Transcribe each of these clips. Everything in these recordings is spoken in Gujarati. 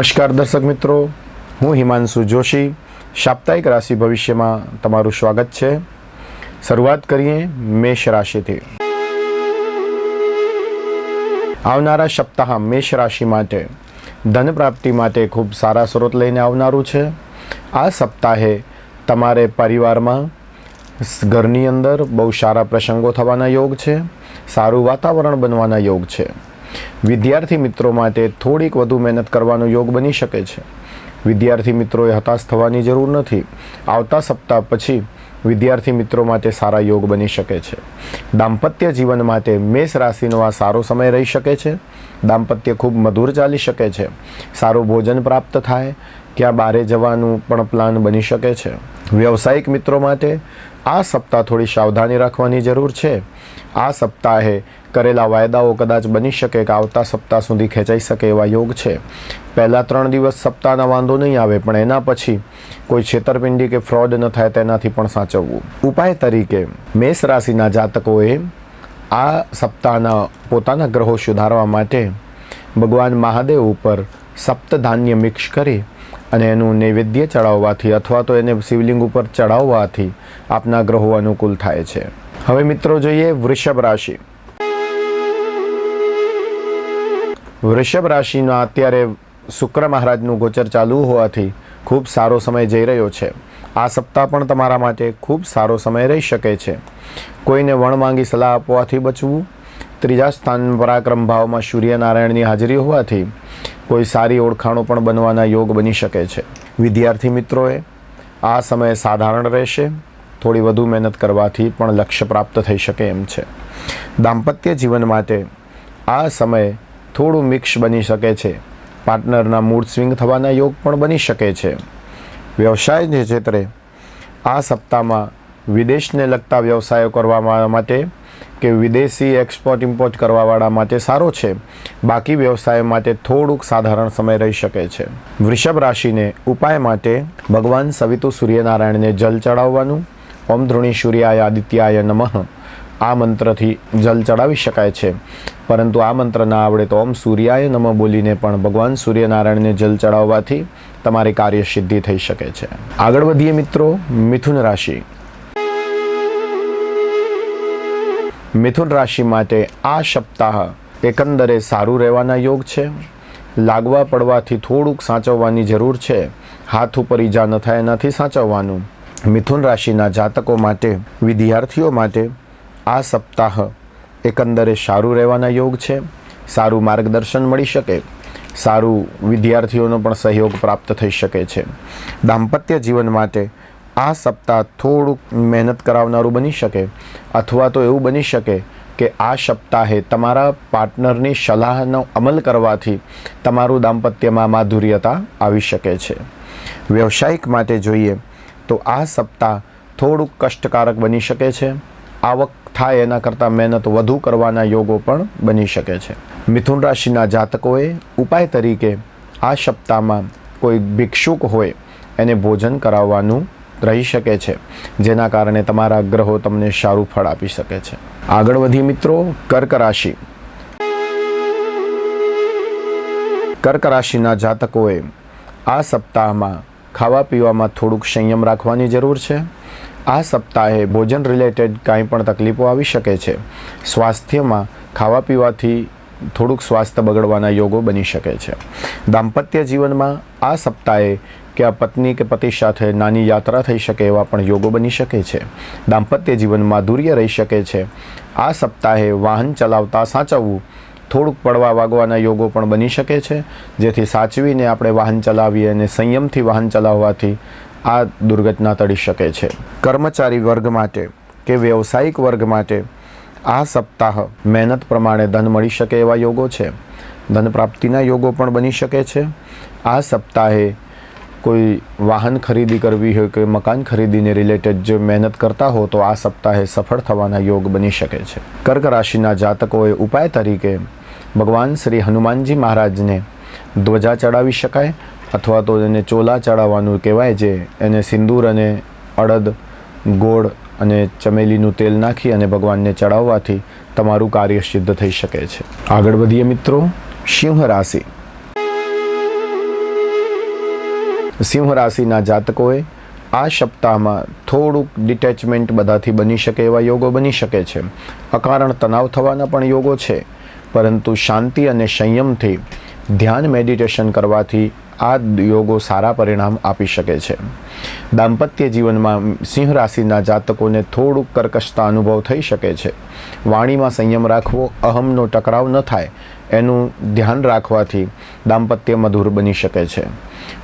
નમસ્કાર દર્શક મિત્રો, હું હિમાંશુ જોશી. સાપ્તાહિક રાશિ ભવિષ્યમાં તમારું સ્વાગત છે. શરૂઆત કરીએ મેષ રાશિથી. આવનારા સપ્તાહ મેષ રાશિ માટે ધન પ્રાપ્તિ માટે ખૂબ સારા સ્રોત લઈને આવનારું છે. આ સપ્તાહે તમારે પરિવારમાં ઘરની અંદર બહુ સારા પ્રસંગો થવાના યોગ છે. સારું વાતાવરણ બનવાના યોગ છે. વિદ્યાર્થી મિત્રો માટે થોડીક વધુ મહેનત કરવાનો યોગ બની શકે છે. વિદ્યાર્થી મિત્રોએ હતાશ થવાની જરૂર નથી. આવતા સપ્તાહ પછી વિદ્યાર્થી મિત્રો માટે સારા યોગ બની શકે છે. દાંપત્ય જીવન માટે મેષ રાશિનો આ સારો સમય રહી શકે છે. દાંપત્ય ખૂબ મધુર ચાલી શકે છે. સારું ભોજન પ્રાપ્ત થાય. ક્યાં બારે જવાનું પણ પ્લાન બની શકે છે. વ્યવસાયિક મિત્રો માટે આ સપ્તાહ થોડી સાવધાની રાખવાની જરૂર છે. આ સપ્તાહે કરેલા વાયદાઓ કદાચ બની શકે કે આવતા સપ્તાહ સુધી ખેંચાઈ શકે એવા યોગ છે. પહેલાં ત્રણ દિવસ સપ્તાહના વાંધો નહીં આવે, પણ એના પછી કોઈ છેતરપિંડી કે ફ્રોડ ન થાય તેનાથી પણ સાચવવું. ઉપાય તરીકે મેષ રાશિના જાતકોએ આ સપ્તાહના પોતાના ગ્રહો સુધારવા માટે ભગવાન મહાદેવ ઉપર સપ્તધાન્ય મિક્સ કરી અને એનું નૈવેદ્ય ચડાવવાથી અથવા તો એને શિવલિંગ ઉપર ચડાવવાથી આપના ગ્રહો અનુકૂળ થાય છે. હવે મિત્રો જોઈએ વૃષભ રાશિ. વૃષભ રાશિનો અત્યારે શુક્ર મહારાજનું ગોચર ચાલુ હોવાથી ખૂબ સારો સમય જઈ રહ્યો છે. આ સપ્તાહ પણ તમારા માટે ખૂબ સારો સમય રહી શકે છે. કોઈને વણ માંગી સલાહ આપવાથી બચવું, ત્રીજા સ્થાન પરાક્રમ ભાવમાં સૂર્યનારાયણની હાજરી હોવાથી કોઈ સારી ઓળખાણો પણ બનવાના યોગ બની શકે છે. વિદ્યાર્થી મિત્રોએ, આ સમય સાધારણ રહેશે, થોડી વધુ મહેનત કરવાથી પણ લક્ષ્ય પ્રાપ્ત થઈ શકે એમ છે. દાંપત્ય જીવન માટે આ સમય થોડું મિક્સ બની શકે છે. પાર્ટનરના મૂડ સ્વિંગ થવાના યોગ પણ બની શકે છે. વ્યવસાય ક્ષેત્રે આ સપ્તાહમાં વિદેશને લગતા વ્યવસાયો કરવા માટે કે વિદેશી એક્સપોર્ટ ઇમ્પોર્ટ કરવાવાળા માટે સારો છે. બાકી વ્યવસાય માટે થોડુંક સાધારણ સમય રહી શકે છે. વૃષભ રાશિને ઉપાય માટે ભગવાન સવિતુ સૂર્યનારાયણને જલ ચડાવવાનું, ઓમ ધ્રુણી સૂર્યાય આદિત્યાય નમઃ આ મંત્રથી જલ ચડાવી શકાય છે. પરંતુ આ મંત્ર ના આવડે તો ઓમ સૂર્યાય નમ બોલીને પણ ભગવાન સૂર્યનારાયણને જલ ચડાવવાથી તમારી કાર્ય સિદ્ધિ થઈ શકે છે. આગળ વધીએ મિત્રો, મિથુન રાશિ. મિથુન રાશિ માટે આ સપ્તાહ એકંદરે સારું રહેવાના યોગ છે. લાગવા પડવાથી થોડુંક સાચવવાની જરૂર છે. હાથ ઉપર ઈજા ન થાય, એનાથી સાચવવાનું. મિથુન રાશિના જાતકો માટે, વિદ્યાર્થીઓ માટે આ સપ્તાહ એકંદરે સારું રહેવાના યોગ છે, સારું માર્ગદર્શન મળી શકે, સારું વિદ્યાર્થીઓનો પણ સહયોગ પ્રાપ્ત થઈ શકે છે. દાંપત્ય જીવન માટે આ સપ્તાહ થોડુંક મહેનત કરાવનારું બની શકે, અથવા તો એવું બની શકે કે આ સપ્તાહે તમારા પાર્ટનરની સલાહનો અમલ કરવાથી તમારું દાંપત્યમાં માધુર્યતા આવી શકે છે. વ્યવસાયિક માટે જોઈએ તો આ સપ્તાહ થોડુંક કષ્ટકારક બની શકે છે, આવક થાય એના કરતાં મહેનત વધુ કરવાના યોગો પણ બની શકે છે. મિથુન રાશિના જાતકોએ ઉપાય તરીકે આ સપ્તાહમાં કોઈ ભિક્ષુક હોય એને ભોજન કરાવવાનું રહી શકે છે, જેના કારણે તમારા ગ્રહો તમને સારું ફળ આપી શકે છે. આગળ વધી મિત્રો, કર્ક રાશિ. કર્ક રાશિના જાતકોએ આ સપ્તાહમાં ખાવા પીવામાં થોડુંક સંયમ રાખવાની જરૂર છે. આ સપ્તાહે ભોજન રિલેટેડ કાંઈ પણ તકલીફો આવી શકે છે. સ્વાસ્થ્યમાં ખાવા પીવાથી થોડુંક સ્વાસ્થ્ય બગડવાના યોગો બની શકે છે. દાંપત્ય જીવનમાં આ સપ્તાહે કે આ પત્ની કે પતિ સાથે નાની યાત્રા થઈ શકે એવા પણ યોગો બની શકે છે. દાંપત્ય જીવન માધુર્ય રહી શકે છે. આ સપ્તાહે વાહન ચલાવતા સાચવવું થોડુંક પડવા વાગવાના યોગો પણ બની શકે છે. જેથી સાચવીને આપણે વાહન ચલાવીએ અને સંયમથી વાહન ચલાવવાથી આ દુર્ઘટના ટળી શકે છે. કર્મચારી વર્ગ માટે કે વ્યવસાયિક વર્ગ માટે આ સપ્તાહ મહેનત પ્રમાણે ધન મળી શકે એવા યોગો છે. ધન પ્રાપ્તિના યોગો પણ બની શકે છે. આ સપ્તાહે કોઈ વાહન ખરીદી કરવી હોય કે મકાન ખરીદીને રિલેટેડ જો મહેનત કરતા હો તો આ સપ્તાહે સફળ થવાના યોગ બની શકે છે. કર્ક રાશિના જાતકોએ ઉપાય તરીકે ભગવાન શ્રી હનુમાનજી મહારાજને ધ્વજા ચડાવી શકાય અથવા તો એને ચોલા ચડાવવાનું કહેવાય છે એને સિંદૂર અને અડદ, ગોળ અને ચમેલીનું તેલ નાખી અને ભગવાનને ચડાવવાથી તમારું કાર્ય સિદ્ધ થઈ શકે છે. આગળ વધીએ મિત્રો, સિંહ રાશિ. સિંહ રાશિના જાતકોએ આ સપ્તાહમાં થોડુંક ડિટેચમેન્ટ બધાથી બની શકે એવા યોગો બની શકે છે. અકારણ તણાવ થવાના પણ યોગો છે. પરંતુ શાંતિ અને સંયમથી ધ્યાન મેડિટેશન કરવાથી આ યોગો સારા પરિણામ આપી શકે છે. દાંપત્ય જીવનમાં સિંહ રાશિના જાતકોને થોડુંક કર્કશતા અનુભવ થઈ શકે છે. વાણીમાં સંયમ રાખવો, અહમનો ટકરાવ ન થાય, એનું ધ્યાન રાખવાથી દાંપત્ય મધુર બની શકે છે.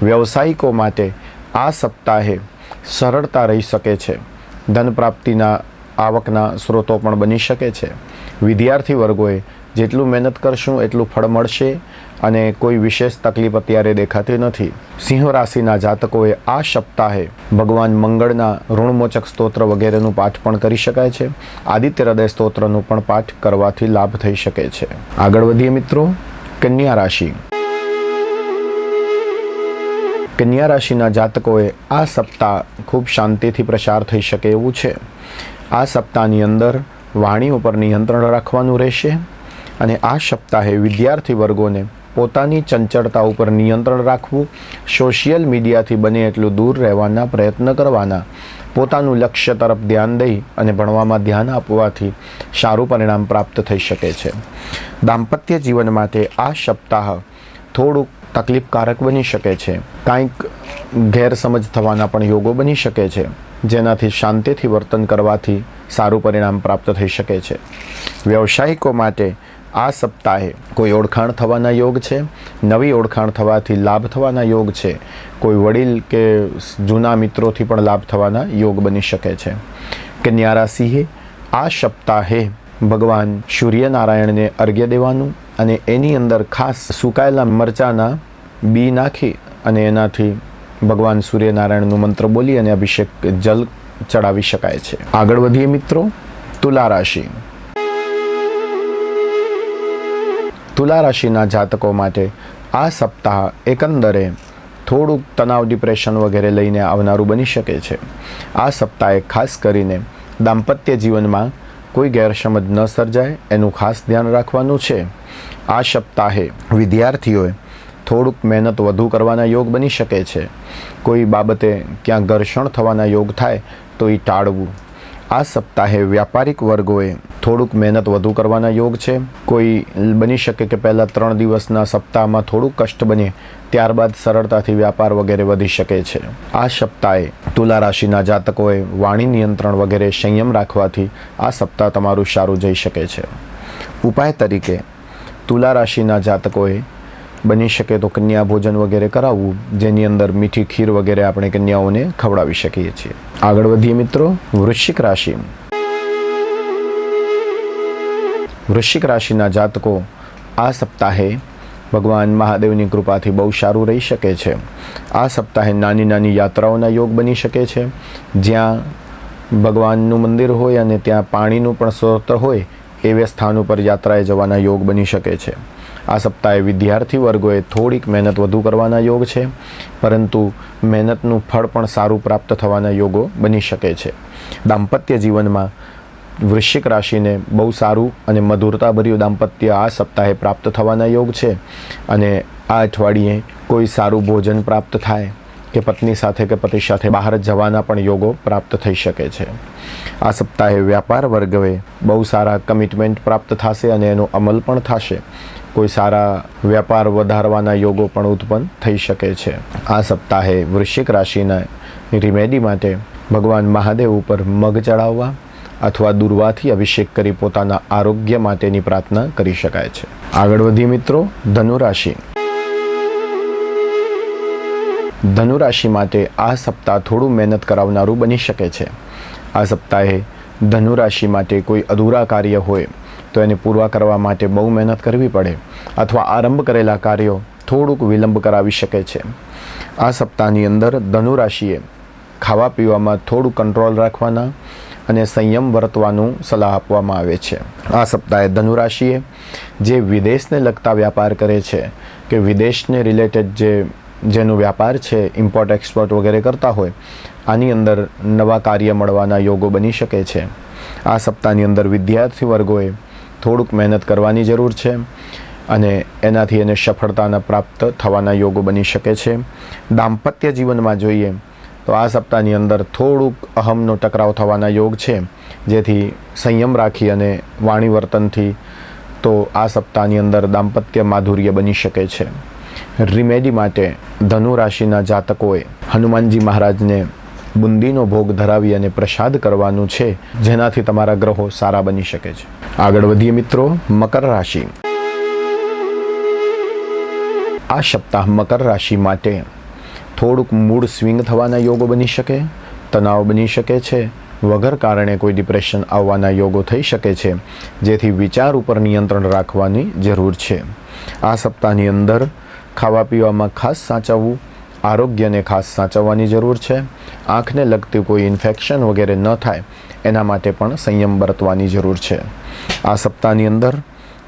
વ્યવસાયિકો માટે આ સપ્તાહે સરળતા રહી શકે છે. ધન પ્રાપ્તિના આવકના સ્ત્રોતો પણ બની શકે છે. વિદ્યાર્થી વર્ગોએ જેટલું મહેનત કરશું, એટલું ફળ મળશે અને કોઈ વિશેષ તકલીફ અત્યારે દેખાતી નથી. સિંહ રાશિના જાતકોએ આ સપ્તાહે ભગવાન મંગળના ઋણમોચક સ્તોત્ર વગેરેનું પાઠ પણ કરી શકાય છે. આદિત્ય હૃદય સ્તોત્રનું પણ પાઠ કરવાથી લાભ થઈ શકે છે. આગળ વધીએ મિત્રો, કન્યા રાશિ. કન્યા રાશિના જાતકોએ આ સપ્તાહ ખૂબ શાંતિથી પ્રસાર થઈ શકે એવું છે. આ સપ્તાહની અંદર વાણી ઉપર નિયંત્રણ રાખવાનું રહેશે. અને આ સપ્તાહે વિદ્યાર્થી વર્ગોને પોતાની ચંચળતા ઉપર નિયંત્રણ રાખવું, સોશિયલ મીડિયાથી બને એટલું દૂર રહેવાના પ્રયત્ન કરવાના, પોતાનું લક્ષ્ય તરફ ધ્યાન દઈ અને ભણવામાં ધ્યાન આપવાથી સારું પરિણામ પ્રાપ્ત થઈ શકે છે. દાંપત્ય જીવન માટે આ સપ્તાહ થોડુંક તકલીફકારક બની શકે છે. કાંઈક ગેરસમજ થવાના પણ યોગો બની શકે છે, જેનાથી શાંતિથી વર્તન કરવાથી સારું પરિણામ પ્રાપ્ત થઈ શકે છે. વ્યવસાયિકો માટે આ સપ્તાહે કોઈ ઓળખાણ થવાના યોગ છે? નવી ઓળખાણ થવાથી લાભ થવાના યોગ છે? કોઈ વડીલ કે જૂના મિત્રોથી પણ લાભ થવાના યોગ બની શકે છે? કન્યા રાશિએ આ સપ્તાહે ભગવાન સૂર્યનારાયણને અર્ઘ્ય દેવાનું અને એની અંદર ખાસ સુકાયેલા મરચાના બી નાખી અને એનાથી ભગવાન સૂર્યનારાયણનું મંત્ર બોલી અને અભિષેક જલ ચડાવી શકાય છે. આગળ વધીએ મિત્રો, તુલા રાશિ. તુલા રાશિના જાતકો માટે આ સપ્તાહ એકંદરે થોડુંક તણાવ ડિપ્રેશન વગેરે લઈને આવનારું બની શકે છે. આ સપ્તાહે ખાસ કરીને દાંપત્ય જીવનમાં કોઈ ગેરસમજ ન સર્જાય, એનું ખાસ ધ્યાન રાખવાનું છે. આ સપ્તાહે વિદ્યાર્થીઓએ થોડુંક મહેનત વધુ કરવાના યોગ બની શકે છે. કોઈ બાબતે ક્યાં ઘર્ષણ થવાના યોગ થાય તો એ ટાળવું. આ સપ્તાહે વ્યાપારિક વર્ગોએ થોડુંક મહેનત વધુ કરવાના યોગ છે. કોઈ બની શકે કે પહેલાં ત્રણ દિવસના સપ્તાહમાં થોડુંક કષ્ટ બને, ત્યારબાદ સરળતાથી વ્યાપાર વગેરે વધી શકે છે. આ સપ્તાહે તુલા રાશિના જાતકોએ વાણી નિયંત્રણ વગેરે સંયમ રાખવાથી આ સપ્તાહ તમારું સારું જઈ શકે છે. ઉપાય તરીકે તુલા રાશિના જાતકોએ બની શકે તો કન્યા ભોજન વગેરે કરાવવું, જેની અંદર મીઠી ખીર વગેરે આપણે કન્યાઓને ખવડાવી શકીએ છીએ. આગળ વધીએ મિત્રો, વૃશ્ચિક રાશિ. વૃશ્ચિક રાશિના જાતકો, આ સપ્તાહે ભગવાન મહાદેવની કૃપાથી બહુ સારું રહી શકે છે. આ સપ્તાહે નાની નાની યાત્રાઓના યોગ બની શકે છે. જ્યાં ભગવાનનું મંદિર હોય અને ત્યાં પાણીનું પણ સ્ત્રોત હોય, એવા સ્થાન ઉપર યાત્રાએ જવાના યોગ બની શકે છે. આ સપ્તાહે વિદ્યાર્થી વર્ગોએ થોડીક મહેનત વધુ કરવાના યોગ છે, પરંતુ મહેનતનું ફળ પણ સારું પ્રાપ્ત થવાના યોગો બની શકે છે. દાંપત્ય જીવનમાં વૃશ્ચિક રાશિને બહુ સારું અને મધુરતાભર્યું દાંપત્ય આ સપ્તાહે પ્રાપ્ત થવાના યોગ છે અને આ અઠવાડિયે કોઈ સારું ભોજન પ્રાપ્ત થાય. કે પત્ની સાથે કે પતિ સાથે બહાર જવાના પણ યોગો પ્રાપ્ત થઈ શકે છે. આ સપ્તાહે વ્યાપાર વર્ગવે બહુ સારા કમિટમેન્ટ પ્રાપ્ત થશે અને એનો અમલ પણ થશે. કોઈ સારા વ્યાપાર વધારવાના યોગો પણ ઉત્પન્ન થઈ શકે છે. આ સપ્તાહે વૃશ્ચિક રાશિના રિમેડી માટે ભગવાન મહાદેવ ઉપર મગ ચડાવવા અથવા દુર્વાથી અભિષેક કરી પોતાના આરોગ્ય માટેની પ્રાર્થના કરી શકાય છે. આગળ વધીએ મિત્રો ધનુ રાશિ ધનુ રાશિ માટે આ સપ્તાહ થોડું મહેનત કરાવનારું બની શકે છે. આ સપ્તાહે ધનુ રાશિ માટે કોઈ અધૂરા કાર્ય હોય, તો એને પૂરવા કરવા માટે બહુ મહેનત કરવી પડે અથવા આરંભ કરેલા કાર્યો થોડુંક વિલંબ કરાવી શકે છે. આ સપ્તાહની અંદર ધનુ રાશિએ ખાવા પીવામાં થોડું કંટ્રોલ રાખવાના અને સંયમ વર્તવાનું સલાહ આપવામાં આવે છે. આ સપ્તાહે ધનુ રાશિએ જે વિદેશને લગતા વ્યાપાર કરે છે, કે વિદેશને રિલેટેડ જે જેનો વ્યાપાર છે ઇમ્પોર્ટ એક્સપોર્ટ વગેરે કરતા હોય, આની અંદર નવા કાર્ય મળવાના યોગો બની શકે છે. આ સપ્તાહની અંદર વિદ્યાર્થી વર્ગોએ થોડુંક મહેનત કરવાની જરૂર છે અને એનાથી એને સફળતાના પ્રાપ્ત થવાના યોગો બની શકે છે. દાંપત્ય જીવનમાં જોઈએ તો આ સપ્તાહની અંદર થોડુંક અહમનો ટકરાવ થવાના યોગ છે, જેથી સંયમ રાખી અને વાણી વર્તનથી તો આ સપ્તાહની અંદર દાંપત્ય માધુર્ય બની શકે છે. રિમેડી માટે ધનુ રાશિના જાતકોએ હનુમાનજી મહારાજને બુંદીનો ભોગ ધરાવી અને પ્રસાદ કરવાનું છે, જેનાથી તમારા ગ્રહો સારા બની શકે છે. આગળ વધીએ મિત્રો, મકર રાશિ. આ સપ્તાહ મકર રાશિ માટે થોડુંક મૂડ સ્વિંગ થવાના યોગો બની શકે, તણાવ બની શકે છે, વગર કારણે કોઈ ડિપ્રેશન આવવાના યોગો થઈ શકે છે, જેથી વિચાર ઉપર નિયંત્રણ રાખવાની જરૂર છે. આ સપ્તાહની અંદર ખાવા પીવામાં ખાસ સાચવવું, આરોગ્યને ખાસ સાચવવાની જરૂર છે. આંખને લગતી કોઈ ઇન્ફેક્શન વગેરે ન થાય, એના માટે પણ સંયમ બરતવાની જરૂર છે. આ સપ્તાહની અંદર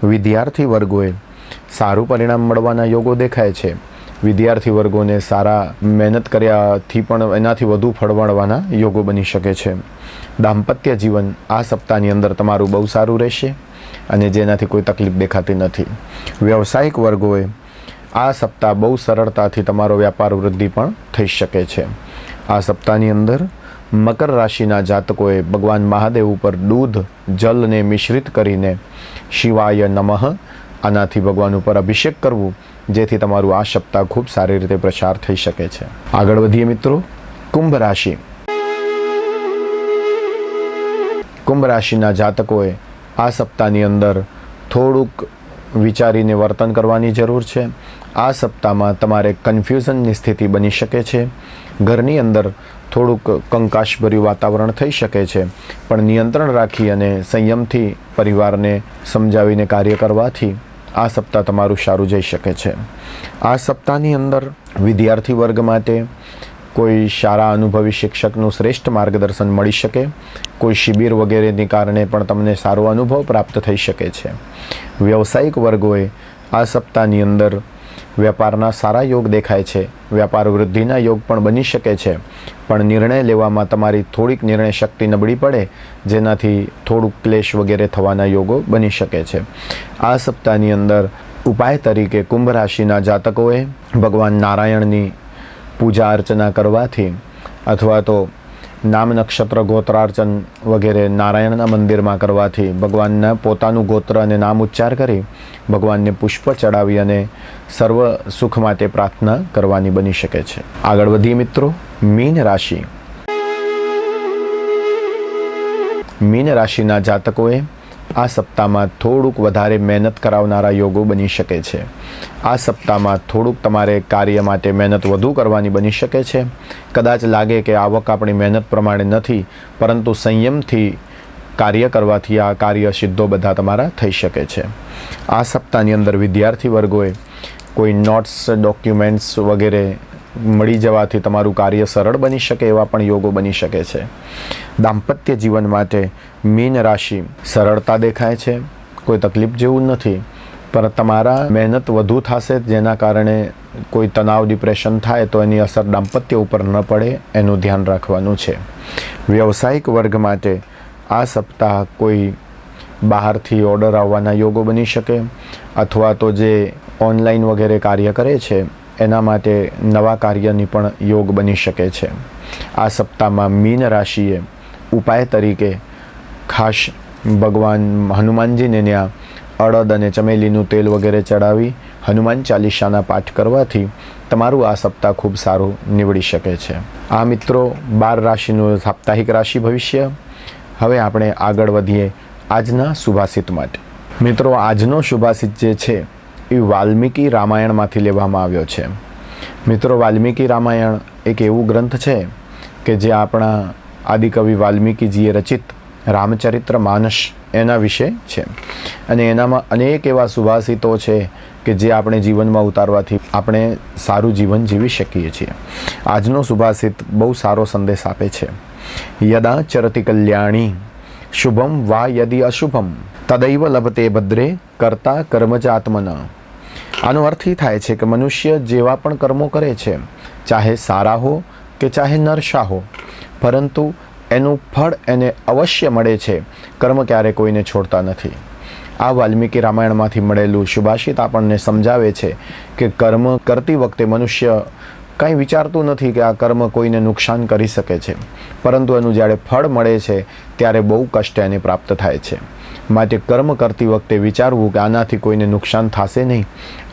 વિદ્યાર્થી વર્ગોએ સારું પરિણામ મળવાના યોગો દેખાય છે. વિદ્યાર્થી વર્ગોને સારા મહેનત કર્યાથી પણ એનાથી વધુ ફળવાળવાના યોગો બની શકે છે. દાંપત્ય જીવન આ સપ્તાહની અંદર તમારું બહુ સારું રહેશે અને જેનાથી કોઈ તકલીફ દેખાતી નથી. વ્યવસાયિક વર્ગોએ આ સપ્તાહ બહુ સરળતાથી તમારો વ્યાપાર વૃદ્ધિ પણ થઈ શકે છે. આ સપ્તાહની અંદર મકર રાશિના જાતકોએ ભગવાન મહાદેવ ઉપર દૂધ, જલને મિશ્રિત કરીને શિવાય નમઃ, આનાથી ભગવાન ઉપર અભિષેક કરવું, જેથી તમારું આ સપ્તાહ ખૂબ સારી રીતે પ્રસાર થઈ શકે છે. આગળ વધીએ મિત્રો, કુંભ રાશિ. કુંભ રાશિના જાતકોએ આ સપ્તાહની અંદર થોડુંક વિચારીને વર્તન કરવાની જરૂર છે. આ સપ્તાહમાં તમારે કન્ફ્યુઝનની સ્થિતિ બની શકે છે. ઘરની અંદર થોડુંક કંકાશભર્યું વાતાવરણ થઈ શકે છે, પણ નિયંત્રણ રાખી અને સંયમથી પરિવારને સમજાવીને કાર્ય કરવાથી આ સપ્તાહ તમારું સારું જઈ શકે છે. આ સપ્તાહની અંદર વિદ્યાર્થી વર્ગ માટે કોઈ સારા અનુભવી શિક્ષકનું શ્રેષ્ઠ માર્ગદર્શન મળી શકે. કોઈ શિબિર વગેરેને કારણે પણ તમને સારો અનુભવ પ્રાપ્ત થઈ શકે છે. વ્યવસાયિક વર્ગોએ આ સપ્તાહની અંદર વેપારના સારા યોગ દેખાય છે. વ્યાપાર વૃદ્ધિના યોગ પણ બની શકે છે. પણ નિર્ણય લેવામાં તમારી થોડીક નિર્ણય શક્તિ નબળી પડે, જેનાથી થોડુંક ક્લેશ વગેરે થવાના યોગો બની શકે છે. આ સપ્તાહની અંદર ઉપાય તરીકે કુંભ રાશિના જાતકોએ ભગવાન નારાયણની પૂજા અર્ચના કરવાથી અથવા તો નામ નક્ષત્ર ગોત્રાર્ચન વગેરે નારાયણના મંદિરમાં કરવાથી ભગવાનના પોતાનું ગોત્ર અને નામ ઉચ્ચાર કરી ભગવાનને પુષ્પ ચડાવી અને સર્વ સુખ માટે પ્રાર્થના કરવાની બની શકે છે. આગળ વધીએ મિત્રો, મીન રાશિ. મીન રાશિના જાતકોએ આ સપ્તાહમાં થોડુંક વધારે મહેનત કરાવનારા યોગો બની શકે છે. આ સપ્તાહમાં થોડુંક તમારે કાર્ય માટે મહેનત વધુ કરવાની બની શકે છે. કદાચ લાગે કે આવક આપણી મહેનત પ્રમાણે નથી, પરંતુ સંયમથી કાર્ય કરવાથી આ કાર્ય સિદ્ધો બધા તમારા થઈ શકે છે. આ સપ્તાહની અંદર વિદ્યાર્થી વર્ગોએ કોઈ નોટ્સ, ડોક્યુમેન્ટ્સ વગેરે મળી જવાથી તમારું કાર્ય સરળ બની શકે એવા પણ યોગો બની શકે છે. દાંપત્ય જીવન માટે મીન રાશિ સરળતા દેખાય છે. કોઈ તકલીફ જેવું નથી. પણ તમારા મહેનત વધુ થશે જેના કારણે કોઈ તણાવ, ડિપ્રેશન થાય તો એની અસર દાંપત્ય ઉપર ન પડે એનું ધ્યાન રાખવાનું છે. વ્યવસાયિક વર્ગ માટે આ સપ્તાહ કોઈ બહારથી ઓર્ડર આવવાના યોગો બની શકે. અથવા તો જે ઓનલાઈન વગેરે કાર્ય કરે છે એના માટે નવા કાર્યની પણ યોગ બની શકે છે. આ સપ્તાહમાં મીન રાશિએ ઉપાય તરીકે ખાસ ભગવાન હનુમાનજીને ત્યાં અડદ અને ચમેલીનું તેલ વગેરે ચડાવી હનુમાન ચાલીસાના પાઠ કરવાથી તમારું આ સપ્તાહ ખૂબ સારું નીવડી શકે છે. આ મિત્રો, બાર રાશિનું સાપ્તાહિક રાશિ ભવિષ્ય. હવે આપણે આગળ વધીએ આજના સુભાષિત માટે. મિત્રો, આજનો સુભાષિત જે છે એ વાલ્મીકી રામાયણમાંથી લેવામાં આવ્યો છે. મિત્રો, વાલ્મીકી રામાયણ એક એવું ગ્રંથ છે કે જે આપણા આદિકવિ વાલ્મીકીજીએ રચિત રામચરિત્ર માનસ એના વિશે છે. અને એનામાં અનેક એવા સુભાષિતો છે કે જે આપણે જીવનમાં ઉતારવાથી આપણે સારું જીવન જીવી શકીએ છીએ. આજનો સુભાષિત બહુ સારો સંદેશ આપે છે. યદા ચરતિ કલ્યાણી, શુભમ વા યદિ અશુભમ, તદૈવ લભતે ભદ્રે, કરતા કર્મજ આત્મના આનો અર્થ એ થાય છે કે મનુષ્ય જેવા પણ કર્મો કરે છે, ચાહે સારા હો કે ચાહે નરશા હો, પરંતુ એનું ફળ એને અવશ્ય મળે છે, કર્મ ક્યારે કોઈને છોડતા નથી. આ વાલ્મીકી રામાયણમાંથી મળેલું સુભાષિત આપણને સમજાવે છે કે કર્મ કરતી વખતે મનુષ્ય કંઈ વિચારતું નથી કે આ કર્મ કોઈને નુકસાન કરી શકે છે, પરંતુ એનું જ્યારે ફળ મળે છે, ત્યારે બહુ કષ્ટ એને પ્રાપ્ત થાય છે. માટે કર્મ કરતી વખતે વિચારવું કે આનાથી કોઈને નુકસાન થશે નહીં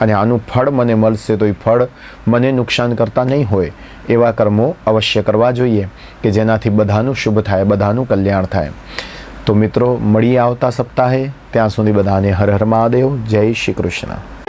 અને આનું ફળ મને મળશે તો એ ફળ મને નુકસાન કરતા નહીં હોય. એવા કર્મો અવશ્ય કરવા જોઈએ કે જેનાથી બધાનું શુભ થાય, બધાનું કલ્યાણ થાય. તો મિત્રો, મળીએ આવતા સપ્તાહે. ત્યાં સુધી બધાને હર હર મહાદેવ. જય શ્રી કૃષ્ણ.